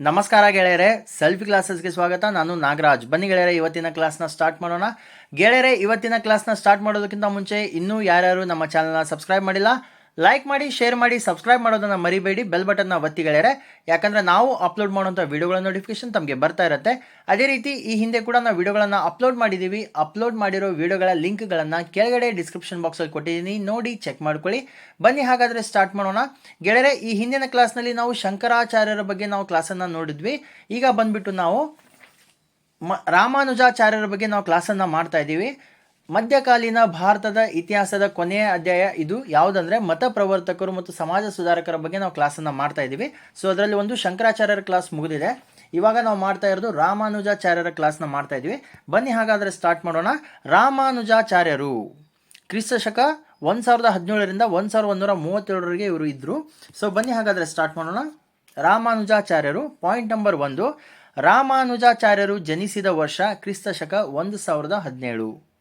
ನಮಸ್ಕಾರ ಗೆಳೆಯರೆ, ಸೆಲ್ಫಿ ಕ್ಲಾಸಸ್ಗೆ ಸ್ವಾಗತ. ನಾನು ನಾಗರಾಜ್. ಬನ್ನಿ ಗೆಳೆಯರೆ, ಇವತ್ತಿನ ಕ್ಲಾಸ್ನ ಸ್ಟಾರ್ಟ್ ಮಾಡೋಣ. ಗೆಳೆಯರೆ, ಇವತ್ತಿನ ಕ್ಲಾಸ್ನ ಸ್ಟಾರ್ಟ್ ಮಾಡೋದಕ್ಕಿಂತ ಮುಂಚೆ ಇನ್ನೂ ಯಾರ್ಯಾರು ನಮ್ಮ ಚಾನಲ್ನ ಸಬ್ಸ್ಕ್ರೈಬ್ ಮಾಡಿಲ್ಲ ಲೈಕ್ ಮಾಡಿ ಶೇರ್ ಮಾಡಿ ಸಬ್ಸ್ಕ್ರೈಬ್ ಮಾಡೋದನ್ನು ಮರಿಬೇಡಿ ಬೆಲ್ ಬಟನ್ನ ಒತ್ತಿ ಗೆಳೆಯರೆ. ಯಾಕಂದ್ರೆ ನಾವು ಅಪ್ಲೋಡ್ ಮಾಡುವಂಥ ವಿಡಿಯೋಗಳ ನೋಟಿಫಿಕೇಶನ್ ತಮಗೆ ಬರ್ತಾ ಇರುತ್ತೆ. ಅದೇ ರೀತಿ ಈ ಹಿಂದೆ ಕೂಡ ನಾವು ವಿಡಿಯೋಗಳನ್ನು ಅಪ್ಲೋಡ್ ಮಾಡಿದ್ದೀವಿ ಅಪ್ಲೋಡ್ ಮಾಡಿರೋ ವಿಡಿಯೋಗಳ ಲಿಂಕ್ಗಳನ್ನು ಕೆಳಗಡೆ ಡಿಸ್ಕ್ರಿಪ್ಷನ್ ಬಾಕ್ಸಲ್ಲಿ ಕೊಟ್ಟಿದ್ದೀನಿ. ನೋಡಿ ಚೆಕ್ ಮಾಡ್ಕೊಳ್ಳಿ. ಬನ್ನಿ, ಹಾಗಾದರೆ ಸ್ಟಾರ್ಟ್ ಮಾಡೋಣ. ಗೆಳೆಯರೆ, ಈ ಹಿಂದಿನ ಕ್ಲಾಸ್ನಲ್ಲಿ ನಾವು ಶಂಕರಾಚಾರ್ಯರ ಬಗ್ಗೆ ನಾವು ಕ್ಲಾಸನ್ನು ನೋಡಿದ್ವಿ. ಈಗ ಬಂದ್ಬಿಟ್ಟು ನಾವು ಮ, ರಾಮಾನುಜಾಚಾರ್ಯರ ಬಗ್ಗೆ ನಾವು ಕ್ಲಾಸನ್ನು ಮಾಡ್ತಾ ಇದ್ದೀವಿ. ಮಧ್ಯಕಾಲೀನ ಭಾರತದ ಇತಿಹಾಸದ ಕೊನೆಯ ಅಧ್ಯಾಯ ಇದು. ಯಾವುದಂದ್ರೆ ಮತ ಪ್ರವರ್ತಕರು ಮತ್ತು ಸಮಾಜ ಸುಧಾರಕರ ಬಗ್ಗೆ ನಾವು ಕ್ಲಾಸನ್ನು ಮಾಡ್ತಾ ಇದ್ದೀವಿ. ಸೊ ಅದರಲ್ಲಿ ಒಂದು ಶಂಕರಾಚಾರ್ಯರ ಕ್ಲಾಸ್ ಮುಗಿದಿದೆ. ಇವಾಗ ನಾವು ಮಾಡ್ತಾ ಇರೋದು ರಾಮಾನುಜಾಚಾರ್ಯರ ಕ್ಲಾಸ್ನ ಮಾಡ್ತಾ ಇದ್ದೀವಿ. ಬನ್ನಿ ಹಾಗಾದರೆ ಸ್ಟಾರ್ಟ್ ಮಾಡೋಣ. ರಾಮಾನುಜಾಚಾರ್ಯರು. ಕ್ರಿಸ್ತ ಶಕ ಒಂದು ಸಾವಿರದ ಹದಿನೇಳರಿಂದ ಒಂದು ಸಾವಿರದ ಒಂದೂರ ಮೂವತ್ತೇಳರವರೆಗೆ ಇವರು ಇದ್ದರು ಸೊ ಬನ್ನಿ ಹಾಗಾದರೆ ಸ್ಟಾರ್ಟ್ ಮಾಡೋಣ. ರಾಮಾನುಜಾಚಾರ್ಯರು ಪಾಯಿಂಟ್ ನಂಬರ್ ಒಂದು. ರಾಮಾನುಜಾಚಾರ್ಯರು ಜನಿಸಿದ ವರ್ಷ ಕ್ರಿಸ್ತ ಶಕ ಒಂದು ಸಾವಿರದ ಹದಿನೇಳು.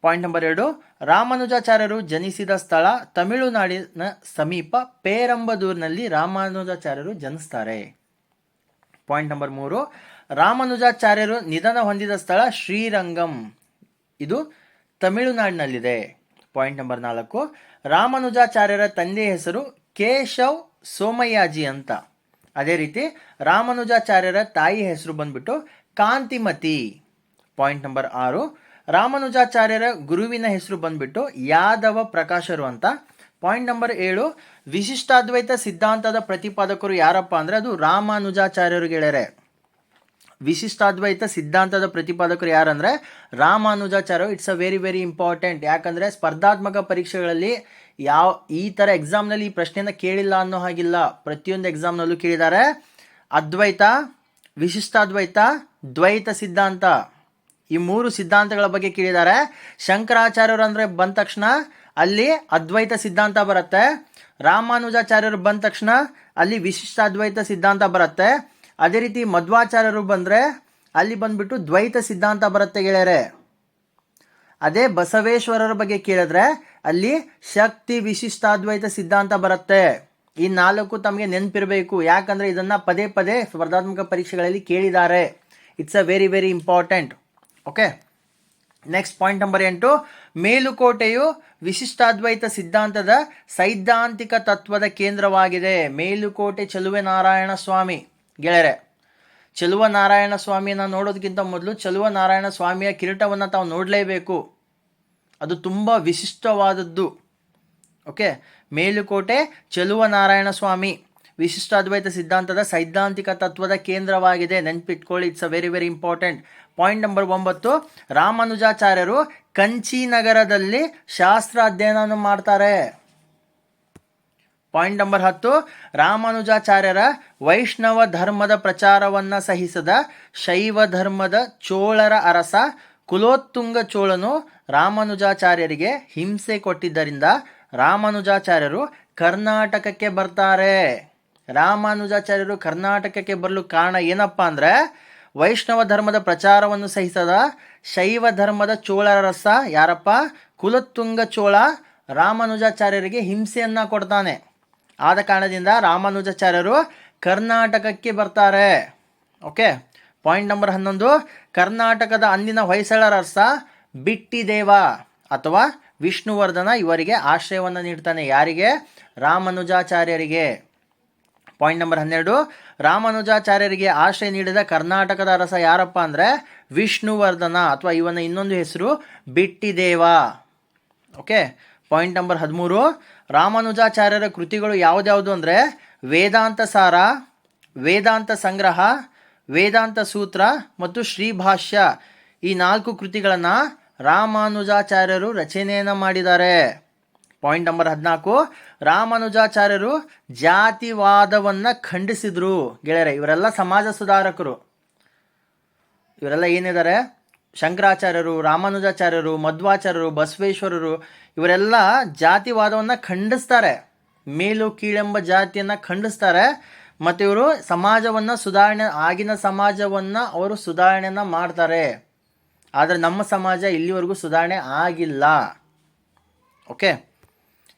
ಪಾಯಿಂಟ್ ನಂಬರ್ ಎರಡು, ರಾಮಾನುಜಾಚಾರ್ಯರು ಜನಿಸಿದ ಸ್ಥಳ ತಮಿಳುನಾಡಿನ ಸಮೀಪ ಪೇರಂಬದೂರಿನಲ್ಲಿ ರಾಮಾನುಜಾಚಾರ್ಯರು ಜನಿಸ್ತಾರೆ. ಪಾಯಿಂಟ್ ನಂಬರ್ ಮೂರು, ರಾಮಾನುಜಾಚಾರ್ಯರು ನಿಧನ ಹೊಂದಿದ ಸ್ಥಳ ಶ್ರೀರಂಗಂ. ಇದು ತಮಿಳುನಾಡಿನಲ್ಲಿದೆ. ಪಾಯಿಂಟ್ ನಂಬರ್ ನಾಲ್ಕು, ರಾಮಾನುಜಾಚಾರ್ಯರ ತಂದೆಯ ಹೆಸರು ಕೇಶವ್ ಸೋಮಯ್ಯಾಜಿ ಅಂತ. ಅದೇ ರೀತಿ ರಾಮಾನುಜಾಚಾರ್ಯರ ತಾಯಿ ಹೆಸರು ಬಂದ್ಬಿಟ್ಟು ಕಾಂತಿಮತಿ. ಪಾಯಿಂಟ್ ನಂಬರ್ ಆರು ರಾಮಾನುಜಾಚಾರ್ಯರ ಗುರುವಿನ ಹೆಸರು ಬಂದ್ಬಿಟ್ಟು ಯಾದವ ಪ್ರಕಾಶರು ಅಂತ. ಪಾಯಿಂಟ್ ನಂಬರ್ ಏಳು, ವಿಶಿಷ್ಟಾದ್ವೈತ ಸಿದ್ಧಾಂತದ ಪ್ರತಿಪಾದಕರು ಯಾರಪ್ಪ ಅಂದ್ರೆ ಅದು ರಾಮಾನುಜಾಚಾರ್ಯರು ಗೆಳೆಯರೆ ವಿಶಿಷ್ಟಾದ್ವೈತ ಸಿದ್ಧಾಂತದ ಪ್ರತಿಪಾದಕರು ಯಾರಂದರೆ Ramanujacharya it's a very very important ಯಾಕಂದ್ರೆ ಸ್ಪರ್ಧಾತ್ಮಕ ಪರೀಕ್ಷೆಗಳಲ್ಲಿ ಯಾವ, ಈ ಥರ ಎಕ್ಸಾಮ್ನಲ್ಲಿ ಈ ಪ್ರಶ್ನೆಯನ್ನು ಕೇಳಿಲ್ಲ ಅನ್ನೋ ಹಾಗಿಲ್ಲ. ಪ್ರತಿಯೊಂದು ಎಕ್ಸಾಮ್ನಲ್ಲೂ ಕೇಳಿದ್ದಾರೆ. ಅದ್ವೈತ, ವಿಶಿಷ್ಟಾದ್ವೈತ, ದ್ವೈತ ಸಿದ್ಧಾಂತ. ಈ ಮೂರು ಸಿದ್ಧಾಂತಗಳ ಬಗ್ಗೆ ಕೇಳಿದ್ದಾರೆ ಶಂಕರಾಚಾರ್ಯರು ಅಂದರೆ ಬಂದ ತಕ್ಷಣ ಅಲ್ಲಿ ಅದ್ವೈತ ಸಿದ್ಧಾಂತ ಬರುತ್ತೆ. ರಾಮಾನುಜಾಚಾರ್ಯರು ಬಂದ ತಕ್ಷಣ ಅಲ್ಲಿ ವಿಶಿಷ್ಟಾದ್ವೈತ ಸಿದ್ಧಾಂತ ಬರುತ್ತೆ. ಅದೇ ರೀತಿ ಮಧ್ವಾಚಾರ್ಯರು ಬಂದರೆ ಅಲ್ಲಿ ಬಂದ್ಬಿಟ್ಟು ದ್ವೈತ ಸಿದ್ಧಾಂತ ಬರುತ್ತೆ ಗೆಳೆಯರೆ. ಅದೇ ಬಸವೇಶ್ವರರ ಬಗ್ಗೆ ಕೇಳಿದ್ರೆ ಅಲ್ಲಿ ಶಕ್ತಿ ವಿಶಿಷ್ಟಾದ್ವೈತ ಸಿದ್ಧಾಂತ ಬರುತ್ತೆ. ಈ ನಾಲ್ಕು ತಮಗೆ ನೆನಪಿರಬೇಕು. ಯಾಕಂದ್ರೆ ಇದನ್ನ ಪದೇ ಪದೇ ಸ್ಪರ್ಧಾತ್ಮಕ ಪರೀಕ್ಷೆಗಳಲ್ಲಿ ಕೇಳಿದ್ದಾರೆ. It's a very very important okay next point number ಎಂಟು, ಮೇಲುಕೋಟೆಯು ವಿಶಿಷ್ಟಾದ್ವೈತ ಸಿದ್ಧಾಂತದ ಸೈದ್ಧಾಂತಿಕ ತತ್ವದ ಕೇಂದ್ರವಾಗಿದೆ. ಮೇಲುಕೋಟೆ ಚಲುವೆ ನಾರಾಯಣ ಸ್ವಾಮಿ. ಗೆಳೆಯರೆ, ಚಲುವ ನಾರಾಯಣ ಸ್ವಾಮಿಯನ್ನು ನೋಡೋದಕ್ಕಿಂತ ಮೊದಲು ಚಲುವ ನಾರಾಯಣ ಸ್ವಾಮಿಯ ಕಿರೀಟವನ್ನು ತಾವು ನೋಡಲೇಬೇಕು. ಅದು ತುಂಬ ವಿಶಿಷ್ಟವಾದದ್ದು. ಓಕೆ ಮೇಲುಕೋಟೆ ಚಲುವ ನಾರಾಯಣ ಸ್ವಾಮಿ. ವಿಶಿಷ್ಟಾದ್ವೈತ ಸಿದ್ಧಾಂತದ ಸೈದ್ಧಾಂತಿಕ ತತ್ವದ ಕೇಂದ್ರವಾಗಿದೆ. ನೆನ್ಪಿಟ್ಕೊಳ್ಳಿ it's a very very important point number ಒಂಬತ್ತು, ರಾಮಾನುಜಾಚಾರ್ಯರು ಕಂಚಿ ನಗರದಲ್ಲಿ ಶಾಸ್ತ್ರ ಅಧ್ಯಯನವನ್ನು ಮಾಡ್ತಾರೆ. ಪಾಯಿಂಟ್ ನಂಬರ್ ಹತ್ತು, ರಾಮಾನುಜಾಚಾರ್ಯರ ವೈಷ್ಣವ ಧರ್ಮದ ಪ್ರಚಾರವನ್ನು ಸಹಿಸದ ಶೈವ ಧರ್ಮದ ಚೋಳರ ಅರಸ ಕುಲೋತ್ತುಂಗ ಚೋಳನು ರಾಮಾನುಜಾಚಾರ್ಯರಿಗೆ ಹಿಂಸೆ ಕೊಟ್ಟಿದ್ದರಿಂದ ರಾಮಾನುಜಾಚಾರ್ಯರು ಕರ್ನಾಟಕಕ್ಕೆ ಬರ್ತಾರೆ. ರಾಮಾನುಜಾಚಾರ್ಯರು ಕರ್ನಾಟಕಕ್ಕೆ ಬರಲು ಕಾರಣ ಏನಪ್ಪಾ ಅಂದ್ರೆ ವೈಷ್ಣವ ಧರ್ಮದ ಪ್ರಚಾರವನ್ನು ಸಹಿಸದ ಶೈವ ಧರ್ಮದ ಚೋಳರ ರಸ ಯಾರಪ್ಪ? ಕುಲತ್ತುಂಗ ಚೋಳ ರಾಮಾನುಜಾಚಾರ್ಯರಿಗೆ ಹಿಂಸೆಯನ್ನು ಕೊಡ್ತಾನೆ. ಆದ ಕಾರಣದಿಂದ ರಾಮಾನುಜಾಚಾರ್ಯರು ಕರ್ನಾಟಕಕ್ಕೆ ಬರ್ತಾರೆ. ಓಕೆ, ಪಾಯಿಂಟ್ ನಂಬರ್ ಹನ್ನೊಂದು. ಕರ್ನಾಟಕದ ಅಂದಿನ ಹೊಯ್ಸಳರ ರಸ ಬಿಟ್ಟಿದೇವ ಅಥವಾ ವಿಷ್ಣುವರ್ಧನ ಇವರಿಗೆ ಆಶ್ರಯವನ್ನು ನೀಡ್ತಾನೆ. ಯಾರಿಗೆ? ರಾಮಾನುಜಾಚಾರ್ಯರಿಗೆ. ಪಾಯಿಂಟ್ ನಂಬರ್ ಹನ್ನೆರಡು. ರಾಮಾನುಜಾಚಾರ್ಯರಿಗೆ ಆಶ್ರಯ ನೀಡಿದ ಕರ್ನಾಟಕದ ಅರಸ ಯಾರಪ್ಪ ಅಂದರೆ ವಿಷ್ಣುವರ್ಧನ, ಅಥವಾ ಇವನ ಇನ್ನೊಂದು ಹೆಸರು ಬಿಟ್ಟಿದೇವ. ಓಕೆ, ಪಾಯಿಂಟ್ ನಂಬರ್ ಹದಿಮೂರು. ರಾಮಾನುಜಾಚಾರ್ಯರ ಕೃತಿಗಳು ಯಾವುದ್ಯಾವುದು ಅಂದರೆ ವೇದಾಂತ ಸಾರ, ವೇದಾಂತ ಸಂಗ್ರಹ, ವೇದಾಂತ ಸೂತ್ರ ಮತ್ತು ಶ್ರೀಭಾಷ್ಯ ಈ ನಾಲ್ಕು ಕೃತಿಗಳನ್ನು ರಾಮಾನುಜಾಚಾರ್ಯರು ರಚನೆಯನ್ನು ಮಾಡಿದ್ದಾರೆ. ಪಾಯಿಂಟ್ ನಂಬರ್ ಹದಿನಾಲ್ಕು, ರಾಮಾನುಜಾಚಾರ್ಯರು ಜಾತಿವಾದವನ್ನು ಖಂಡಿಸಿದ್ರು. ಗೆಳೆಯರೆ, ಇವರೆಲ್ಲ ಸಮಾಜ ಸುಧಾರಕರು. ಇವರೆಲ್ಲ ಏನಿದ್ದಾರೆ? ಶಂಕರಾಚಾರ್ಯರು, ರಾಮಾನುಜಾಚಾರ್ಯರು, ಮಧ್ವಾಚಾರ್ಯರು, ಬಸವೇಶ್ವರರು, ಇವರೆಲ್ಲ ಜಾತಿವಾದವನ್ನು ಖಂಡಿಸ್ತಾರೆ. ಮೇಲು, ಕೀಳೆಂಬ ಜಾತಿಯನ್ನು ಖಂಡಿಸ್ತಾರೆ. ಮತ್ತು ಇವರು ಸಮಾಜವನ್ನು ಸುಧಾರಣೆ, ಆಗಿನ ಸಮಾಜವನ್ನು ಅವರು ಸುಧಾರಣೆಯನ್ನು ಮಾಡ್ತಾರೆ. ಆದರೆ ನಮ್ಮ ಸಮಾಜ ಇಲ್ಲಿವರೆಗೂ ಸುಧಾರಣೆ ಆಗಿಲ್ಲ. ಓಕೆ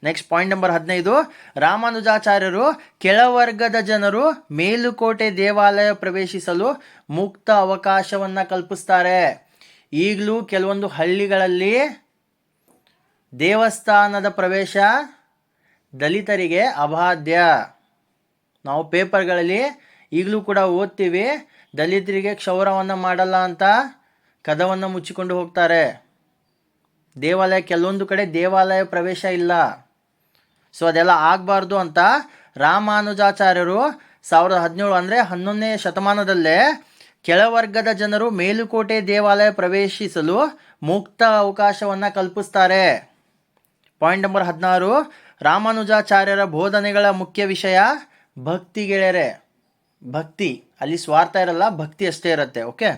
ನೆಕ್ಸ್ಟ್ ಪಾಯಿಂಟ್ ನಂಬರ್ ಹದಿನೈದು. ರಾಮಾನುಜಾಚಾರ್ಯರು ಕೆಳವರ್ಗದ ಜನರು ಮೇಲುಕೋಟೆ ದೇವಾಲಯ ಪ್ರವೇಶಿಸಲು ಮುಕ್ತ ಅವಕಾಶವನ್ನು ಕಲ್ಪಿಸ್ತಾರೆ. ಈಗಲೂ ಕೆಲವೊಂದು ಹಳ್ಳಿಗಳಲ್ಲಿ ದೇವಸ್ಥಾನದ ಪ್ರವೇಶ ದಲಿತರಿಗೆ ಅಬಾಧ್ಯ. ನಾವು ಪೇಪರ್ಗಳಲ್ಲಿ ಈಗಲೂ ಕೂಡ ಓದ್ತೀವಿ, ದಲಿತರಿಗೆ ಕ್ಷೌರವನ್ನು ಮಾಡಲ್ಲ ಅಂತ ಕದವನ್ನು ಮುಚ್ಚಿಕೊಂಡು ಹೋಗ್ತಾರೆ. ದೇವಾಲಯ, ಕೆಲವೊಂದು ಕಡೆ ದೇವಾಲಯ ಪ್ರವೇಶ ಇಲ್ಲ. ಸೊ ಅದೆಲ್ಲ ಆಗಬಾರ್ದು ಅಂತ ರಾಮಾನುಜಾಚಾರ್ಯರು ಸಾವಿರದ ಹದಿನೇಳು ಅಂದರೆ ಹನ್ನೊಂದನೇ ಶತಮಾನದಲ್ಲೇ ಕೆಳವರ್ಗದ ಜನರು ಮೇಲುಕೋಟೆ ದೇವಾಲಯ ಪ್ರವೇಶಿಸಲು ಮುಕ್ತ ಅವಕಾಶವನ್ನು ಕಲ್ಪಿಸ್ತಾರೆ. ಪಾಯಿಂಟ್ ನಂಬರ್ ಹದಿನಾರು, ರಾಮಾನುಜಾಚಾರ್ಯರ ಬೋಧನೆಗಳ ಮುಖ್ಯ ವಿಷಯ ಭಕ್ತಿ ಗೆಳೆಯರೆ ಭಕ್ತಿ, ಅಲ್ಲಿ ಸ್ವಾರ್ಥ ಇರಲ್ಲ, ಭಕ್ತಿ ಅಷ್ಟೇ ಇರುತ್ತೆ, ಓಕೆ?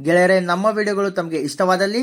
ಗೆಳೆಯರೆ, ನಮ್ಮ ವಿಡಿಯೋಗಳು ತಮಗೆ ಇಷ್ಟವಾದಲ್ಲಿ